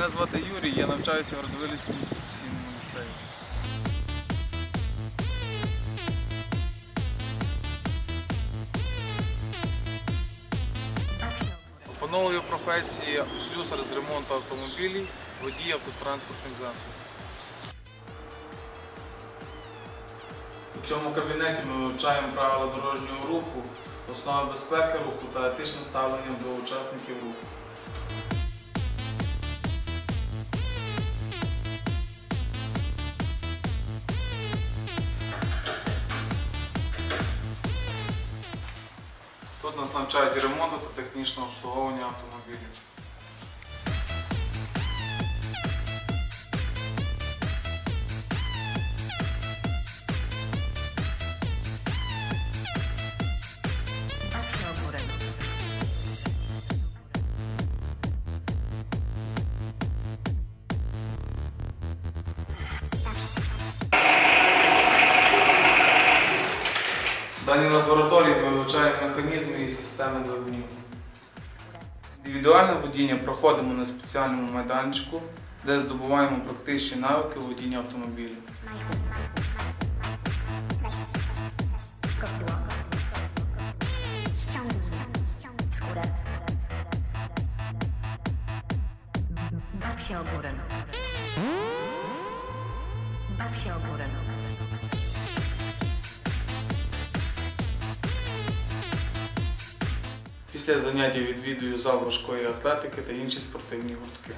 Мене звати Юрій, я навчаюся в Радовилівському професійному ліцеї. Опановую професії слюсар з ремонту автомобілів, водій автотранспортних засобів. У цьому кабінеті ми вивчаємо правила дорожнього руху, основи безпеки руху та етичне ставлення до учасників руху. Тут нас навчають ремонту та технічного обслуговування автомобілів. В даній лабораторії ми вивчаємо механізми і системи двигунів. Індивідуальне водіння проходимо на спеціальному майданчику, де здобуваємо практичні навики водіння автомобіля. Baw się o górę. Baw się. Після заняття відвідую зал важкої атлетики та інші спортивні гуртки.